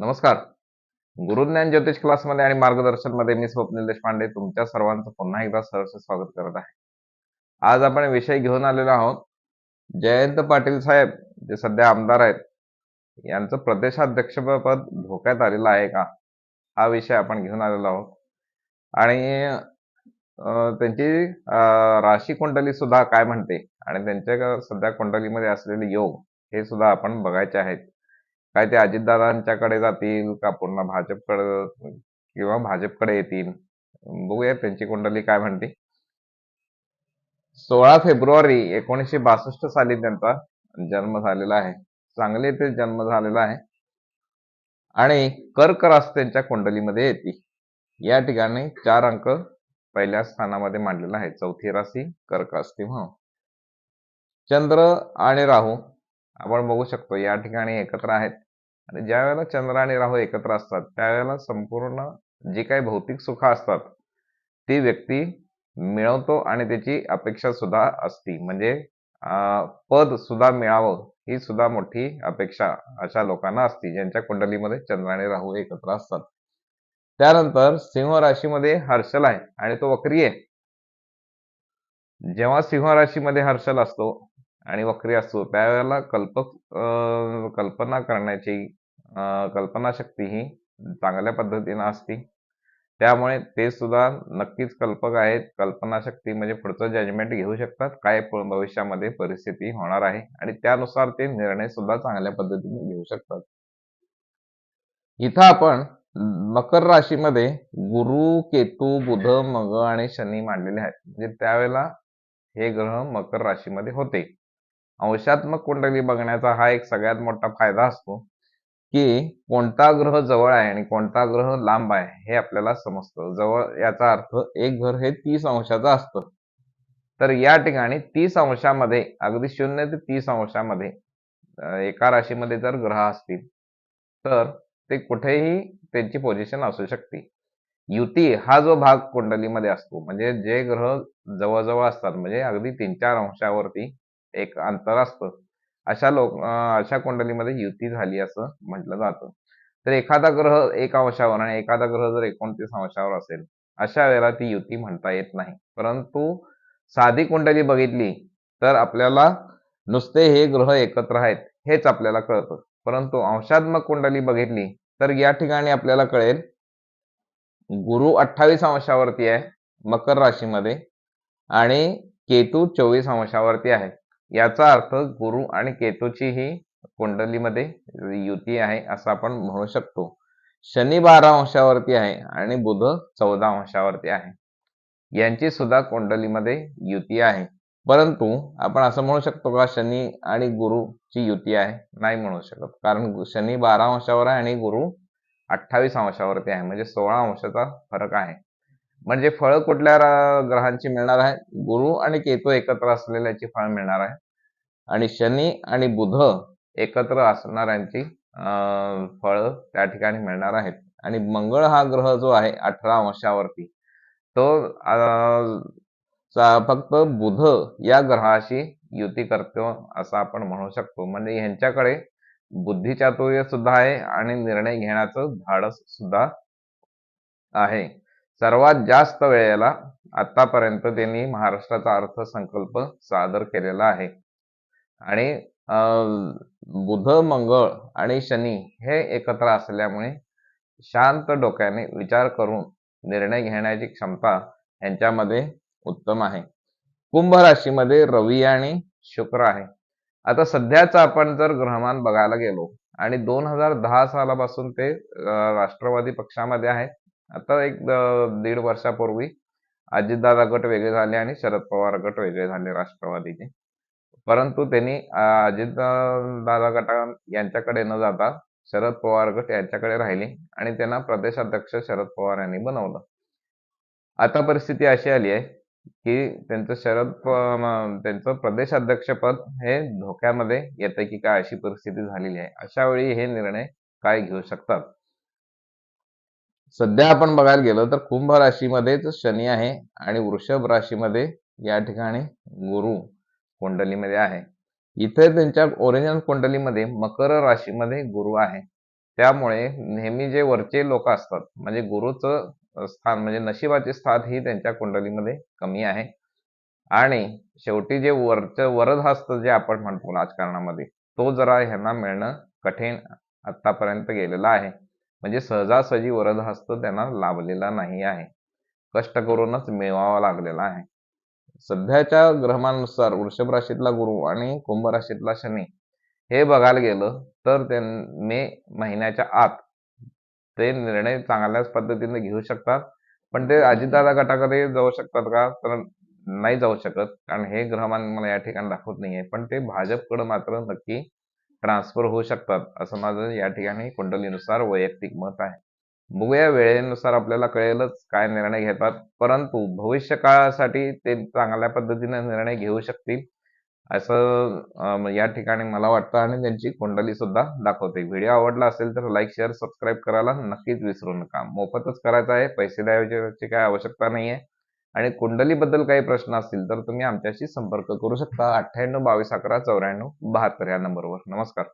नमस्कार. गुरुज्ञान ज्योतिष क्लासमध्ये आणि मार्गदर्शनमध्ये मी स्वप्नील देशपांडे तुमच्या सर्वांचं पुन्हा एकदा सहर्ष स्वागत करत आहे. आज आपण विषय घेऊन आलेलो आहोत. जयंत पाटील साहेब जे सध्या आमदार आहेत यांचं प्रदेशाध्यक्षपद धोक्यात आलेलं आहे का? हा विषय आपण घेऊन आलेलो आहोत. आणि त्यांची राशी कुंडली सुद्धा काय म्हणते? आणि त्यांच्या सध्या कुंडलीमध्ये असलेले योग हे सुद्धा आपण बघायचे आहेत. काय ते अजितदादांच्याकडे जातील का पुन्हा भाजपकडे किंवा भाजपकडे येतील? बघूया त्यांची कुंडली काय म्हणते. सोळा फेब्रुवारी एकोणीसशे बासष्ट साली त्यांचा जन्म झालेला आहे. सांगली येथे जन्म झालेला आहे. आणि कर्क रास त्यांच्या कुंडलीमध्ये येते. या ठिकाणी चार अंक पहिल्या स्थानामध्ये मांडलेला आहे. चौथी राशी कर्क असते म्हणून. चंद्र आणि राहू आपण बघू शकतो या ठिकाणी एकत्र आहेत. आणि ज्या वेळेला चंद्र आणि राहू एकत्र असतात त्यावेळेला संपूर्ण जी काही भौतिक सुख असतात ती व्यक्ती मिळवतो आणि त्याची अपेक्षा सुद्धा असती. म्हणजे पद सुद्धा मिळावं ही सुद्धा मोठी अपेक्षा अशा लोकांना असती ज्यांच्या कुंडलीमध्ये चंद्र आणि राहू एकत्र असतात. त्यानंतर सिंह राशीमध्ये हर्षल आहे आणि तो वक्री आहे. जेव्हा सिंह राशीमध्ये हर्षल असतो आणि वक्री असतो त्यावेळेला कल्पक कल्पना करण्याची कल्पनाशक्ती ही चांगल्या पद्धतीनं असते. त्यामुळे ते सुद्धा नक्कीच कल्पक आहेत. कल्पनाशक्ती म्हणजे पुढचं जजमेंट घेऊ शकतात. काय भविष्यामध्ये परिस्थिती होणार आहे आणि त्यानुसार ते निर्णय सुद्धा चांगल्या पद्धतीने घेऊ शकतात. इथं आपण मकर राशीमध्ये गुरु केतू बुध मग आणि शनी मांडलेले आहेत. म्हणजे त्यावेळेला हे ग्रह मकर राशीमध्ये होते. अंशात्मक कुंडली बघण्याचा हा एक सगळ्यात मोठा फायदा असतो की कोणता ग्रह जवळ आहे आणि कोणता ग्रह लांब आहे हे आपल्याला समजतं. जवळ याचा अर्थ एक घर हे तीस अंशाचं असतं. तर या ठिकाणी तीस अंशामध्ये अगदी शून्य ते तीस अंशामध्ये एका राशीमध्ये जर ग्रह असतील तर ते कुठेही त्यांची पोझिशन असू शकते. युती हा जो भाग कुंडलीमध्ये असतो म्हणजे जे ग्रह जवळजवळ असतात म्हणजे अगदी तीन चार अंशावरती एक अंतर असतं. अशा लोक अशा कुंडलीमध्ये युती झाली असं म्हटलं जातं. तर एखादा ग्रह एक अंशावर आणि एखादा ग्रह जर एकोणतीस अंशावर असेल अशा वेळेला ती युती म्हणता येत नाही. परंतु साधी कुंडली बघितली तर आपल्याला नुसते हे ग्रह एकत्र आहेत हेच आपल्याला कळतं. परंतु अंशात्मक कुंडली बघितली तर या ठिकाणी आपल्याला कळेल गुरु अठ्ठावीस अंशावरती आहे मकर राशीमध्ये आणि केतू चोवीस अंशावरती आहे. याचा अर्थ गुरु आणि केतूची ही कुंडलीमध्ये युती आहे असं आपण म्हणू शकतो. शनी बारा अंशावरती आहे आणि बुध चौदा अंशावरती आहे. यांची सुद्धा कुंडलीमध्ये युती आहे. परंतु आपण असं म्हणू शकतो का शनी आणि गुरुची युती आहे? नाही म्हणू शकत. कारण शनी बारा अंशावर आहे आणि गुरु अठ्ठावीस अंशावरती आहे. म्हणजे सोळा अंशाचा फरक आहे. म्हणजे फळ कुठल्या ग्रहांची मिळणार आहे? गुरु आणि केतू एकत्र असलेल्याची फळ मिळणार आहे. आणि शनी आणि बुध एकत्र असणाऱ्यांची अं, फळं त्या ठिकाणी मिळणार आहेत. आणि मंगळ हा ग्रह जो आहे अठरा अंशावरती तो चा- फक्त बुध या ग्रहाशी युती करतो असं आपण म्हणू शकतो. म्हणजे ह्यांच्याकडे बुद्धिचातुर्य सुद्धा आहे आणि निर्णय घेण्याचं धाडस सुद्धा आहे. सर्वात जास्त वेळेला आतापर्यंत त्यांनी महाराष्ट्राचा अर्थसंकल्प सादर केलेला आहे. आणि अं, बुध मंगळ आणि शनी हे एकत्र असल्यामुळे शांत डोक्याने विचार करून निर्णय घेण्याची क्षमता यांच्यामध्ये उत्तम आहे. कुंभ राशीमध्ये रवी आणि शुक्र आहे. आता सध्याच आपण जर ग्रहमान बघायला गेलो आणि दोन हजार दहा सालापासून ते राष्ट्रवादी पक्षामध्ये आहेत आता एक दीड वर्षापूर्वी अजितदादा गट वेगळे झाले आणि शरद पवार गट वेगळे झाले राष्ट्रवादीचे. परंतु त्यांनी अजितदादा गटा यांच्याकडे न जाता शरद पवार गट यांच्याकडे राहिले आणि त्यांना प्रदेशाध्यक्ष शरद पवार यांनी बनवलं. आता परिस्थिती अशी आली आहे की त्यांचं शरद प- त्यांचं प्रदेशाध्यक्षपद हे धोक्यामध्ये येतं की काय अशी परिस्थिती झालेली आहे. अशा वेळी हे निर्णय काय घेऊ शकतात? सध्या आपण बघायला गेलो तर कुंभ राशीमध्येच शनी आहे आणि वृषभ राशीमध्ये या ठिकाणी गुरु कुंडलीमध्ये आहे. इथे त्यांच्या ओरिजिनल कुंडलीमध्ये मकर राशीमध्ये गुरु आहे. त्यामुळे नेहमी जे वरचे लोक असतात म्हणजे गुरुचं स्थान म्हणजे नशिबाचे स्थान ही त्यांच्या कुंडलीमध्ये कमी आहे. आणि शेवटी जे वरचं वरद असतं जे आपण म्हणतो राजकारणामध्ये तो जरा ह्यांना मिळणं कठीण आतापर्यंत गेलेलं आहे. म्हणजे सहजासहजी वरद हस्त त्यांना लाभलेला नाही आहे. कष्ट करूनच मिळवावा लागलेला आहे. सध्याच्या ग्रहमानुसार वृषभ राशीतला गुरु आणि कुंभ राशीतला शनी हे बघायला गेलं तर त्यां मे महिन्याच्या आत ते निर्णय चांगल्याच पद्धतीने घेऊ शकतात. पण ते अजितदादा गटाकडे जाऊ शकतात का? तर नाही जाऊ शकत. कारण हे ग्रहमान मला या ठिकाणी दाखवत नाहीये. पण ते भाजपकडे मात्र नक्की ट्रान्सफर होऊ शकतात असं माझं या ठिकाणी कुंडलीनुसार वैयक्तिक मत आहे. बघूया वेळेनुसार आपल्याला कळेलच काय निर्णय घेतात परंतु भविष्य काळासाठी ते चांगल्या पद्धतीने निर्णय घेऊ शकतील असं या ठिकाणी मला वाटतं आणि त्यांची कुंडली सुद्धा दाखवते. व्हिडिओ आवडला असेल तर लाईक शेअर सबस्क्राईब करायला नक्कीच विसरू नका. मोफतच करायचं आहे पैसे द्यायची काय आवश्यकता नाहीये. आणि कुंडलीबद्दल काही प्रश्न असतील तर तुम्ही आमच्याशी संपर्क करू शकता. अठ्ठ्याण्णव बावीस अकरा चौऱ्याण्णव बहात्तर या नंबरवर. नमस्कार.